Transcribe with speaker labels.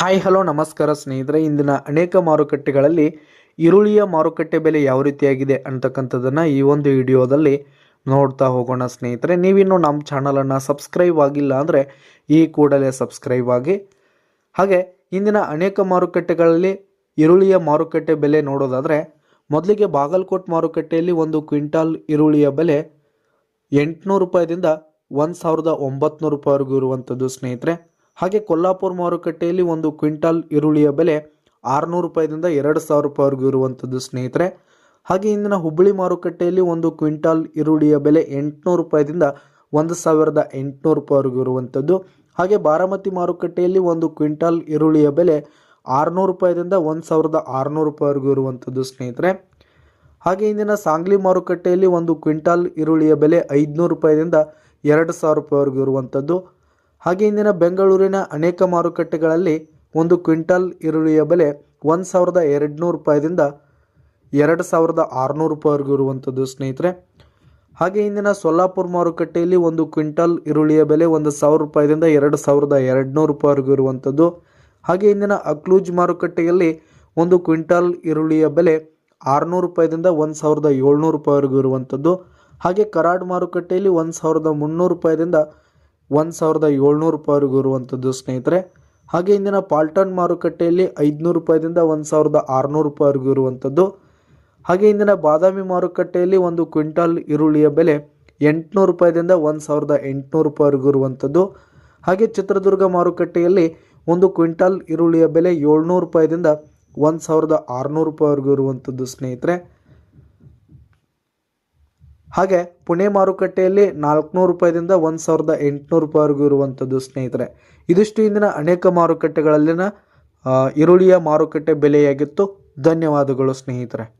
Speaker 1: Hi, hello, ನಮಸ್ಕಾರ ಸ್ನೇಹಿತರೆ. ಇಂದಿನ ಅನೇಕ ಮಾರುಕಟ್ಟೆಗಳಲ್ಲಿ ಈರುಳ್ಳಿಯ ಮಾರುಕಟ್ಟೆ ಬೆಲೆ ಯಾವ ರೀತಿಯಾಗಿದೆ ಅಂತಕ್ಕಂಥದ್ದನ್ನು ಈ ಒಂದು ವಿಡಿಯೋದಲ್ಲಿ ನೋಡ್ತಾ ಹೋಗೋಣ ಸ್ನೇಹಿತರೆ. ನೀವಿನ್ನು ನಮ್ಮ ಚಾನಲನ್ನು ಸಬ್ಸ್ಕ್ರೈಬ್ ಆಗಿಲ್ಲ ಅಂದರೆ ಈ ಕೂಡಲೇ ಸಬ್ಸ್ಕ್ರೈಬ್ ಆಗಿ. ಹಾಗೆ, ಇಂದಿನ ಅನೇಕ ಮಾರುಕಟ್ಟೆಗಳಲ್ಲಿ ಈರುಳ್ಳಿಯ ಮಾರುಕಟ್ಟೆ ಬೆಲೆ ನೋಡೋದಾದರೆ, ಮೊದಲಿಗೆ ಬಾಗಲಕೋಟ್ ಮಾರುಕಟ್ಟೆಯಲ್ಲಿ ಒಂದು ಕ್ವಿಂಟಾಲ್ ಈರುಳ್ಳಿಯ ಬೆಲೆ ಎಂಟುನೂರು ರೂಪಾಯಿದಿಂದ ಒಂದು ಸಾವಿರದ ಒಂಬತ್ನೂರು ರೂಪಾಯಿವರೆಗೂ ಇರುವಂಥದ್ದು ಸ್ನೇಹಿತರೆ. ಹಾಗೆ ಕೊಲ್ಲಾಪುರ ಮಾರುಕಟ್ಟೆಯಲ್ಲಿ ಒಂದು ಕ್ವಿಂಟಾಲ್ ಈರುಳ್ಳಿಯ ಬೆಲೆ ಆರುನೂರು ರೂಪಾಯಿದಿಂದ ಎರಡು ಸಾವಿರ ರೂಪಾಯಿವರೆಗೂ ಇರುವಂಥದ್ದು ಸ್ನೇಹಿತರೆ. ಹಾಗೆ ಇಂದಿನ ಹುಬ್ಬಳ್ಳಿ ಮಾರುಕಟ್ಟೆಯಲ್ಲಿ ಒಂದು ಕ್ವಿಂಟಾಲ್ ಈರುಳ್ಳಿಯ ಬೆಲೆ ಎಂಟುನೂರು ರೂಪಾಯಿದಿಂದ ಒಂದು ಸಾವಿರದ ಎಂಟುನೂರು ರೂಪಾಯಿವರೆಗೂ ಇರುವಂಥದ್ದು. ಹಾಗೆ ಬಾರಾಮತಿ ಮಾರುಕಟ್ಟೆಯಲ್ಲಿ ಒಂದು ಕ್ವಿಂಟಾಲ್ ಈರುಳ್ಳಿಯ ಬೆಲೆ ಆರುನೂರು ರೂಪಾಯಿದಿಂದ ಒಂದು ಸಾವಿರದ ಆರುನೂರು ರೂಪಾಯಿವರೆಗೂ ಇರುವಂಥದ್ದು ಸ್ನೇಹಿತರೆ. ಹಾಗೆ ಇಂದಿನ ಸಾಂಗ್ಲಿ ಮಾರುಕಟ್ಟೆಯಲ್ಲಿ ಒಂದು ಕ್ವಿಂಟಾಲ್ ಈರುಳ್ಳಿಯ ಬೆಲೆ ಐದುನೂರು ರೂಪಾಯಿದಿಂದ ಎರಡು ಸಾವಿರ ರೂಪಾಯಿವರೆಗೂ ಇರುವಂಥದ್ದು. ಹಾಗೆ ಇಂದಿನ ಬೆಂಗಳೂರಿನ ಅನೇಕ ಮಾರುಕಟ್ಟೆಗಳಲ್ಲಿ ಒಂದು ಕ್ವಿಂಟಲ್ ಈರುಳ್ಳಿಯ ಬೆಲೆ ಒಂದು ಸಾವಿರದ ಎರಡುನೂರು ರೂಪಾಯಿದಿಂದ ಎರಡು ಸಾವಿರದ ಆರುನೂರು ರೂಪಾಯಿವರೆಗೂ ಇರುವಂಥದ್ದು, ಸ್ನೇಹಿತರೆ. ಹಾಗೆ ಇಂದಿನ ಸೊಲ್ಲಾಪುರ ಮಾರುಕಟ್ಟೆಯಲ್ಲಿ ಒಂದು ಕ್ವಿಂಟಲ್ ಈರುಳ್ಳಿಯ ಬೆಲೆ ಒಂದು ಸಾವಿರ ರೂಪಾಯಿದಿಂದ ಎರಡು ಸಾವಿರದ ಎರಡುನೂರು ರೂಪಾಯಿವರೆಗೂ ಇರುವಂಥದ್ದು. ಹಾಗೆ ಇಂದಿನ ಅಕ್ಲೂಜ್ ಮಾರುಕಟ್ಟೆಯಲ್ಲಿ ಒಂದು ಕ್ವಿಂಟಲ್ ಈರುಳ್ಳಿಯ ಬೆಲೆ ಆರುನೂರು ರೂಪಾಯಿದಿಂದ ಒಂದು ಸಾವಿರದ ಏಳ್ನೂರು ರೂಪಾಯಿವರೆಗೂ ಇರುವಂಥದ್ದು. ಹಾಗೆ ಕರಾಡ್ ಮಾರುಕಟ್ಟೆಯಲ್ಲಿ ಒಂದು ಸಾವಿರದ ಮುನ್ನೂರು ರೂಪಾಯಿದಿಂದ ಒಂದು ಸಾವಿರದ ಏಳ್ನೂರು ರೂಪಾಯಿವರೆಗೂ ಇರುವಂಥದ್ದು ಸ್ನೇಹಿತರೆ. ಹಾಗೆ ಇಂದಿನ ಪಾಲ್ಟನ್ ಮಾರುಕಟ್ಟೆಯಲ್ಲಿ ಐದುನೂರು ರೂಪಾಯಿದಿಂದ ಒಂದು ಸಾವಿರದ ಆರುನೂರು ರೂಪಾಯಿವರೆಗೂ ಇರುವಂಥದ್ದು ಹಾಗೆ ಇಂದಿನ ಬಾದಾಮಿ ಮಾರುಕಟ್ಟೆಯಲ್ಲಿ ಒಂದು ಕ್ವಿಂಟಾಲ್ ಈರುಳ್ಳಿಯ ಬೆಲೆ ಎಂಟುನೂರು ರೂಪಾಯಿದಿಂದ ಒಂದು ಸಾವಿರದ ಎಂಟುನೂರು ರೂಪಾಯಿವರೆಗೂ ಇರುವಂಥದ್ದು ಹಾಗೆ ಚಿತ್ರದುರ್ಗ ಮಾರುಕಟ್ಟೆಯಲ್ಲಿ ಒಂದು ಕ್ವಿಂಟಾಲ್ ಈರುಳ್ಳಿಯ ಬೆಲೆ ಏಳ್ನೂರು ರೂಪಾಯಿದಿಂದ ಒಂದು ಸಾವಿರದ ಆರುನೂರು ರೂಪಾಯಿವರೆಗೂ ಇರುವಂಥದ್ದು ಸ್ನೇಹಿತರೆ. ಹಾಗೆ ಪುಣೆ ಮಾರುಕಟ್ಟೆಯಲ್ಲಿ ನಾಲ್ಕುನೂರು ರೂಪಾಯಿದಿಂದ ಒಂದು ಸಾವಿರದ ಎಂಟುನೂರು ರೂಪಾಯಿವರೆಗೂ ಇರುವಂಥದ್ದು ಸ್ನೇಹಿತರೆ. ಇದಿಷ್ಟು ಇಂದಿನ ಅನೇಕ ಮಾರುಕಟ್ಟೆಗಳಲ್ಲಿನ ಈರುಳ್ಳಿಯ ಮಾರುಕಟ್ಟೆ ಬೆಲೆಯಾಗಿತ್ತು. ಧನ್ಯವಾದಗಳು ಸ್ನೇಹಿತರೆ.